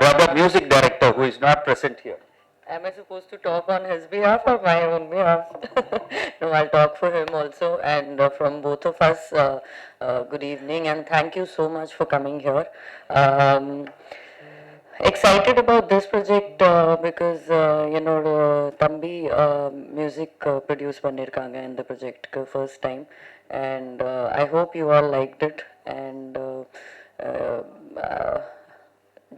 brother music director who is not present here. Am I supposed to talk on his behalf or my own behalf? no, I'll talk for him also. And uh, from both of us, uh, uh, good evening and thank you so much for coming here. Um, excited about this project uh, because uh, you know uh, Thambi uh, music uh, produce பண்ணிருக்காங்க in the project க்கு first time and uh, I hope you all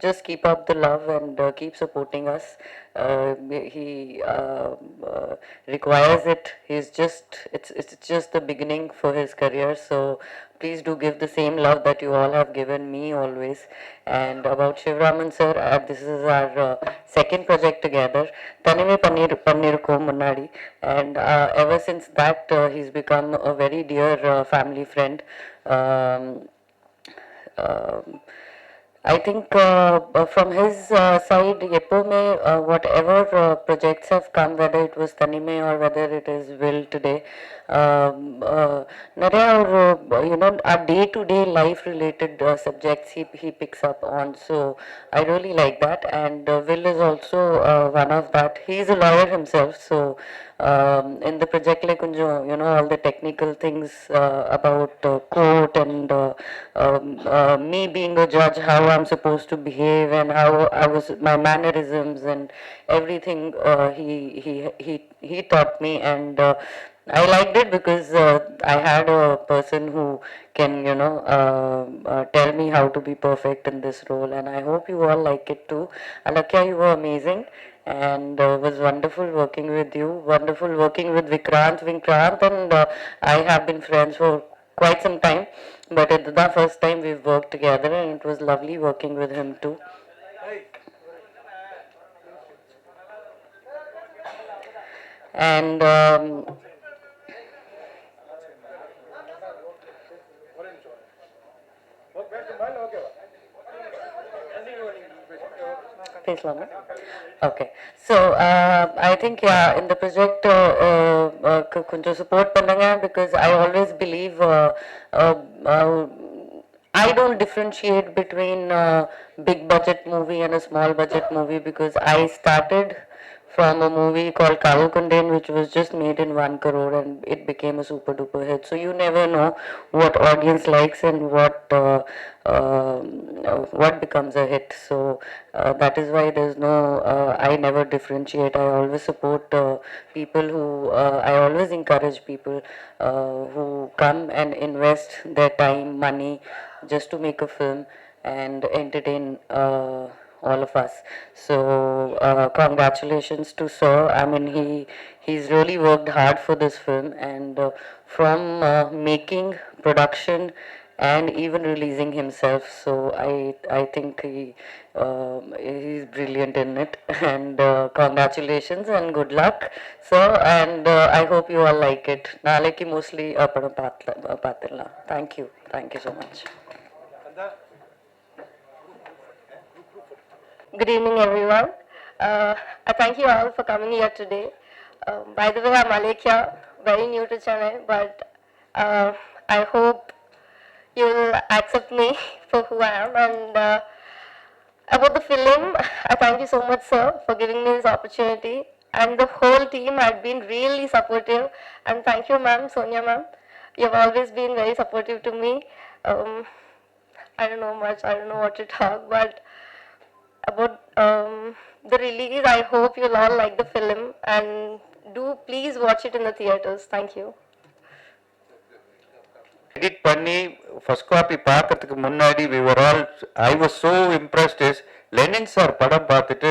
just keep up the love and uh, keep supporting us. Uh, he uh, uh, requires it. He's just it's it's just the beginning for his career. So please do give the same love that you all have given me always. And about Shivraman sir, uh, this is our uh, second project together. Tanime Panir Panirko Munadi, and ever since that he's become a very dear family friend. Um, um, I think uh, uh, from his uh, side, எப்போவுமே uh, whatever uh, projects have come, whether it was Tanime or whether it is Will today, um, uh, நிறைய ஒரு you know our day to day life related uh, subjects he he picks up on. So I really like that, and uh, Will is also uh, one of that. He is a lawyer himself, so um, in the project like கொஞ்சம் you know all the technical things uh, about uh, court and uh, um, uh, me being a judge how I'm supposed to behave and how I was my mannerisms and everything uh, he he he he taught me and uh, I liked it because uh, I had a person who can you know uh, uh, tell me how to be perfect in this role and I hope you all like it too. Alakya you were amazing and uh, was wonderful working with you. Wonderful working with Vikrant. Vikrant and uh, I have been friends for quite some time, but it's the first time we've worked together, and it was lovely working with him too. And um, பேசலாமா okay so I think yeah இந்த project கொஞ்சம் support பண்ணுங்க because I always believe I don't differentiate between uh, big budget movie and a small budget movie because I started from a movie called Kavu Kundan which was just made in one crore and it became a super duper hit. So you never know what audience likes and what uh, uh, what becomes a hit. So uh, that is why there's no uh, I never differentiate. I always support uh, people who uh, I always encourage people who come and invest their time, money just to make a film and entertain all of us. So uh, congratulations to Sir. I mean, he he's really worked hard for this film, and uh, from uh, making production and even releasing himself. So I I think he uh, he's brilliant in it. And uh, congratulations and good luck, sir. And uh, I hope you all like it. ನಾಳೆಗೆ mostly ಅಪ್ಪಣ ಪಾತ್ರ ಪಾತ್ರಲ್ಲ Thank you. Thank you Good evening, everyone. Uh, I thank you all for coming here today. Um, by the way, I'm Alekia, very new to Chennai, but uh, I hope you will accept me for who I am. And uh, about the film, I thank you so much, sir, for giving me this opportunity. And the whole team had been really supportive. And thank you, ma'am, Sonia, ma'am. You've always been very supportive to me. Um, I don't know much, I don't know what to talk, but about um, the release. I hope you'll all like the film and do please watch it in the theaters. Thank you. Edit பண்ணி first copy பார்க்கறதுக்கு முன்னாடி we were all I was so impressed is Lenin sir படம் பார்த்துட்டு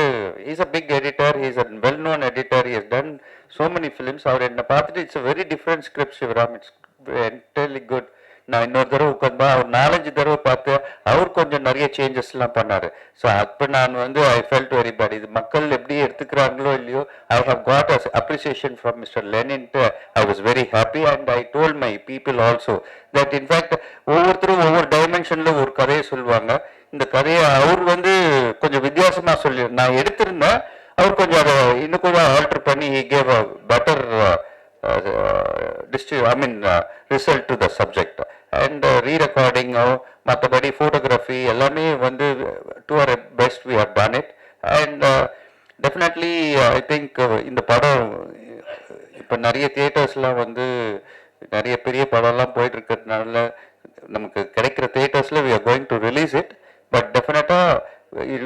is a big editor is a well known editor is done so many films அவர் என்னை பார்த்துட்டு it's a very different script Sivaram it's entirely good நான் இன்னொரு தடவை உட்காந்து அவர் நாலஞ்சு தடவை பார்த்து அவர் கொஞ்சம் நிறைய சேஞ்சஸ்லாம் பண்ணார். ஸோ அப்போ நான் வந்து ஐ ஃபெல்ட் வெரி பேட் இது மக்கள் எப்படி எடுத்துக்கிறாங்களோ இல்லையோ I have got as appreciation from mister லெனின்ட்டு I was very happy and I told my people also that in fact ஒவ்வொருத்தரும் ஒவ்வொரு டைமென்ஷனில் ஒரு கதையை சொல்லுவாங்க. இந்த கதையை அவர் வந்து கொஞ்சம் வித்தியாசமாக சொல்லி நான் எடுத்திருந்தேன். அவர் கொஞ்சம் அதை இன்னும் கொஞ்சம் ஆல்டர் பண்ணி gave a better uh, I mean result to the subject. And ரீரெக்கார்டிங்கோ மற்றபடி ஃபோட்டோகிராஃபி எல்லாமே வந்து do our best we have done it and definitely I think இந்த படம் இப்போ நிறைய தியேட்டர்ஸ்லாம் வந்து நிறைய பெரிய படம்லாம் போயிட்டு இருக்கிறதுனால நமக்கு கிடைக்கிற தியேட்டர்ஸில் we are going to release it but டெஃபினட்டாக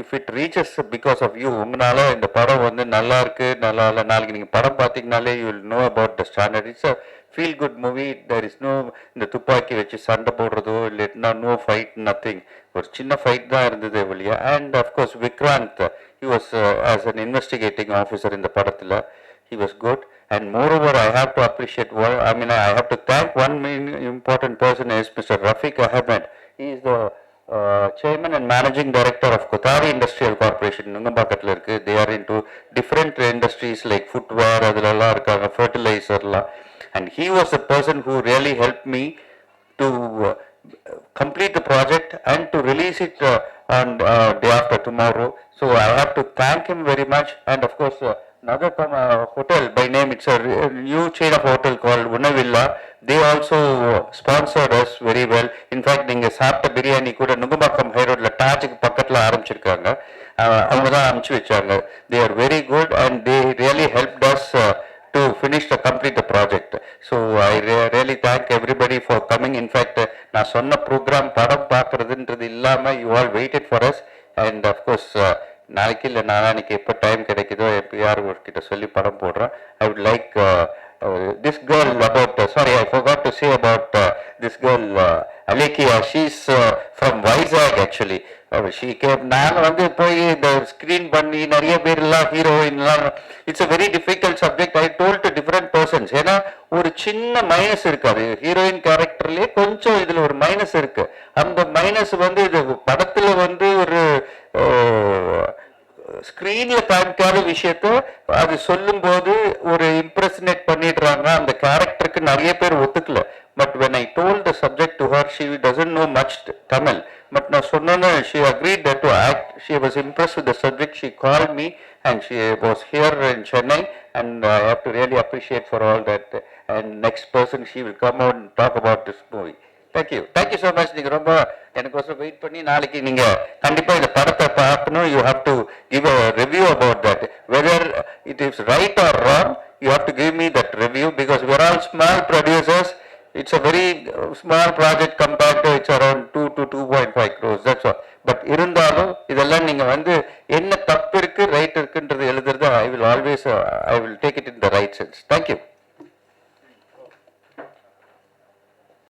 if it reaches because of you உங்களால் இந்த படம் வந்து நல்லா இருக்குது நல்லா இல்லை. நாளைக்கு நீங்கள் படம் பார்த்தீங்கனாலே you will know about the standard it's feel good movie there is no இந்த துப்பாக்கி வச்சு சண்டை போடுறதோ இல்லைன்னா நோ ஃபைட் நத்திங் ஒரு சின்ன ஃபைட் தான் இருந்தது வழியா and of course Vikranth he was as an investigating officer இந்த படத்தில் he was good and moreover I have to appreciate one I mean I have to thank one mean important person is mister Rafiq Ahmed he is the chairman and managing director of Kothari industrial corporation நுங்கம்பாக்கத்தில் இருக்குது they are in two different industries like footwear அதிலெல்லாம் இருக்காங்க ஃபர்டிலைசர்லாம் and he was the person who really helped me to complete the project and to release it uh, on uh, day after tomorrow. So I have to thank him very much. And of course, uh, another uh, hotel by name, it's a new chain of hotel called Unavilla. They also sponsored us very well. In fact, நீங்க சாப்பிட்ட பிரியாணி கூட Nungambakkam high ஹைரோட்ல டாஜுக்கு பக்கத்துல ஆரம்பிச்சிருக்காங்க அவங்க தான் அனுப்பிச்சு வச்சாங்க they are very good and they really help us to finish the complete the project. So I re- really thank everybody for coming. In fact, நான் சொன்ன ப்ரோக்ராம் படம் பார்க்குறதுன்றது இல்லாமல் you all waited for us and of course uh, நாளைக்கு இல்லை நாளைக்கு எப்போ time கிடைக்குதோ எப்போ யார் கிட்ட சொல்லி படம் போடுறேன் I would like this girl about sorry I forgot to say about this girl Alekhya she's from Vizag actually Oh, நான் வந்து போய் இந்த ஸ்க்ரீன் பண்ணி நிறைய பேர்லாம் ஹீரோயின்லாம் it's a very difficult subject I told to different persons ஏன்னா ஒரு சின்ன மைனஸ் இருக்காது. ஹீரோயின் கேரக்டர்லயே கொஞ்சம் இதுல ஒரு மைனஸ் இருக்கு. அந்த மைனஸ் வந்து இது படத்துல வந்து ஒரு ஸ்கிரீன்ல காமிக்காத விஷயத்த அது சொல்லும்போது ஒரு இம்ப்ரெஷனேட் பண்ணிடுறாங்க அந்த கேரக்டருக்கு நிறைய பேர் ஒத்துக்கல. But when I told the subject to her she doesn't know much Tamil but நான் சொன்னோன்னு she agreed that to act she was Impress with the subject she call me and she was here in Chennai and I have to really appreciate for all that and next person she will come out talk about this movie thank you thank you so much நீங்க ரொம்ப எனக்கோசரம் wait பண்ணி நாளைக்கு நீங்க கண்டிப்பா இந்த படத்தை பார்க்கணும் you have to give a review about that whether it is right or wrong you have to give me that review because we're all small producers it's a very small project compared to it's around 2 to 2.5 crores that's all. But இருந்தாலும் இதெல்லாம் நீங்க வந்து என்ன தப்பு இருக்கு right இருக்குன்றது எழுதுறது I will always I will take it in the right sense thank you